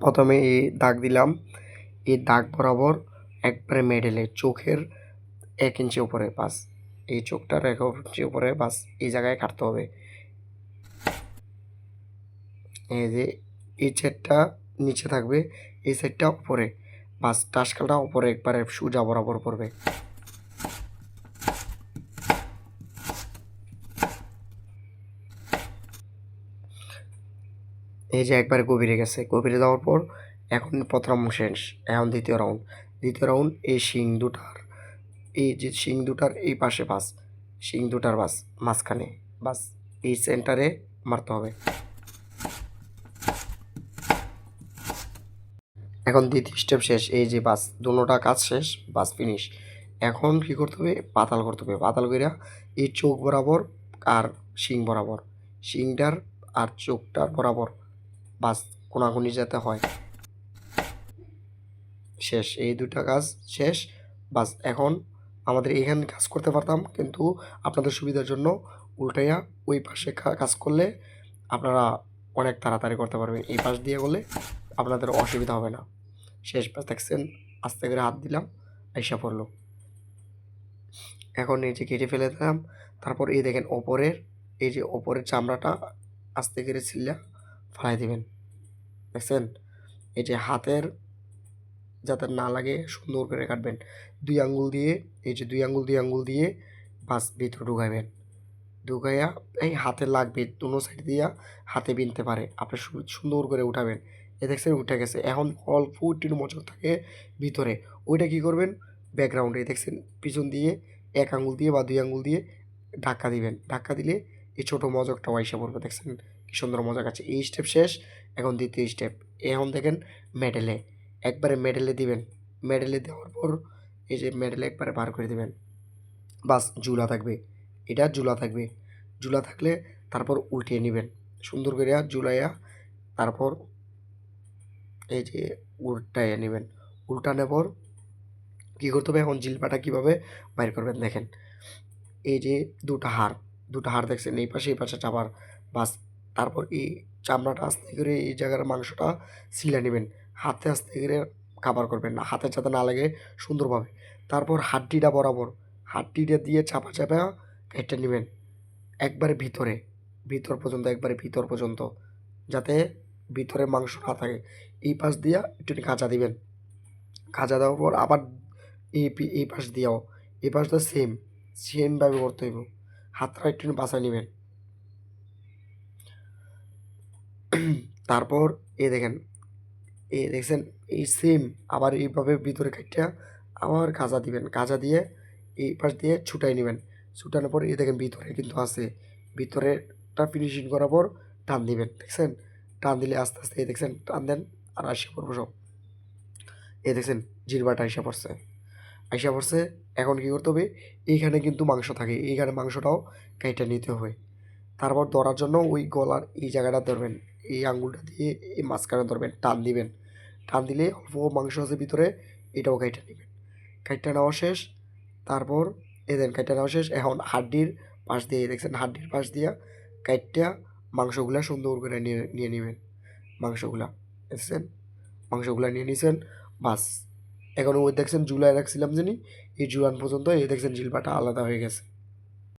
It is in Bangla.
প্রথমে এই দাগ দিলাম। এই দাগ বরাবর একবারে মেডেলে চোখের এক ইঞ্চি উপরে বাস। এই চোখটার এক ইঞ্চি উপরে বাস, এই জায়গায় কাটতে হবে। এই যে এই সাইডটা নিচে থাকবে, এই সাইডটা উপরে। বাস, টাসকালটা উপরে একবারে সোজা বরাবর পড়বে। এই যে একবারে গভীরে গেছে, গভীরে যাওয়ার পর এখন প্রথম শেষ, এখন দ্বিতীয় রাউন্ড দ্বিতীয় রাউন্ড এই শিং দুটার, এই যে শিং দুটার এই পাশে বাস, শিং দুটার বাস মাঝখানে, বাস এই সেন্টারে মারতে হবে। এখন দ্বিতীয় স্টেপ শেষ, এই যে বাস দুটোটা কাজ শেষ, বাস ফিনিশ এখন কি করতে হবে? পাতাল করতে হবে, পাতাল কইরা এই চোখ বরাবর আর শিং বরাবর, শিংটার আর চোখটার বরাবর বাস কোনাকুনি যাতে হয়। শেষ, এই দুটা কাজ শেষ। বাস, এখন আমাদের এখানে কাজ করতে পারতাম, কিন্তু আপনাদের সুবিধার জন্য উল্টাইয়া ওই পাশে কাজ করলে আপনারা অনেক তাড়াতাড়ি করতে পারবেন। এই পাশ দিয়ে করলে আপনাদের অসুবিধা হবে না। শেষ পাশ দেখছেন? আস্তে করে হাত দিলাম, আইসা পড়ল। এখন এই যে কেটে ফেলে দিলাম, তারপর এই দেখেন ওপরের, এই যে ওপরের চামড়াটা আস্তে করে ছিল্লা ফালাই দিবেন। দেখছেন? এই যে হাতের যাতে না লাগে সুন্দর করে কাটবেন। দুই আঙ্গুল দিয়ে, এই যে দুই আঙ্গুল দুই আঙ্গুল দিয়ে বাস ভিতরে ঢুকাইবেন। ঢুকাইয়া এই হাতে লাগবে, দুনো সাইড দিয়া হাতে বিনতে পারে। আপনি সুন্দর করে উঠাবেন। এ দেখছেন উঠে গেছে। এখন অল্প একটু মজক থাকে ভিতরে। ওইটা কি করবেন? ব্যাকগ্রাউন্ডে দেখছেন? পিছন দিয়ে এক আঙ্গুল দিয়ে বা দুই আঙ্গুল দিয়ে ধাক্কা দিবেন। ধাক্কা দিলে এই ছোটো মজকটা ওয়াইসা পড়বে। দেখছেন? সুন্দর মজক আছে এই স্টেপ শেষ, এখন দ্বিতীয় স্টেপ এখন দেখেন মেডেলে একবারে মেডেলে দিবেন। মেডেলে দেওয়ার পর এই যে মেডেলে একবারে বার করে দেবেন। বাস জুলা থাকবে। এটা জুলা থাকবে। জুলা থাকলে তারপর উল্টিয়ে নেবেন। সুন্দর করে জুলাইয়া তারপর এই যে উল্টাইয়া নেবেন। উল্টানোর পর কী করতে হবে? এখন জিলপাটা কীভাবে বাইর করবেন? দেখেন। এই যে দুটো হাড়। দুটো হাড় দেখছেন? এই পাশে এই পাশে চাপার। বাস তারপর এই চামড়াটা আস্তে করে এই জায়গার মাংসটা সিলা নেবেন। হাতে আস্তে করে কাবার করবেন না, হাতে যাতে না লাগে সুন্দরভাবে। তারপর হাড্ডিটা বরাবর, হাড্ডিটা দিয়ে চাপা চাপা কেটে নেবেন। একবারে ভিতরে, ভিতর পর্যন্ত, একবারে ভিতর পর্যন্ত, যাতে ভিতরে মাংস না থাকে। এই পাশ দিয়া একটু কাঁচা দিবেন। কাঁচা দেওয়ার পর আবার এই এই পাশ দিয়াও। এই পাশটা সেম সেমভাবে করতে হইব। হাতটা একটু বাঁচায় নেবেন। তারপর এ দেখেন এ দেখছেন, এই সেম আবার এইভাবে ভিতরে কাটিয়া আবার কাজা দিবেন। কাজা দিয়ে এই পাশ দিয়ে ছুটাই নেবেন। ছুটানোর পর এই দেখেন ভিতরে কিন্তু আছে। ভিতরেটা ফিনিশিং করার পর টান দিবেন, দেখছেন? টান দিলে আস্তে আস্তে এই দেখছেন, টান দেন আর আসে পড়ব সব। এ দেখছেন জিরবাটা আইসা পড়ছে। আইসা পড়ছে, এখন কী করতে হবে? এইখানে কিন্তু মাংস থাকে। এইখানে মাংসটাও কেটে নিতে হবে। তারপর ধরার জন্য ওই গলার এই জায়গাটা ধরবেন। এই আঙুলটা দিয়ে এই মাঝখানে ধরবেন, টান দিবেন। টান দিলে অল্প মাংস আছে ভিতরে, এটাও কেটে নেবেন। কেটে নেওয়া শেষ, তারপর এ দেন কেটে নেওয়া শেষ। এখন হাড্ডির পাশ দিয়ে দেখছেন হাড্ডির পাশ দিয়া কাইটটা মাংসগুলা সুন্দর করে নিয়ে নিয়ে নেবেন। মাংসগুলা, দেখছেন? মাংসগুলা নিয়ে নিয়েছেন বাস। এখন ওই দেখছেন জুলাই রাখছিলাম জানি, এই জুলান পর্যন্ত, এই দেখছেন জিলপাটা আলাদা হয়ে গেছে।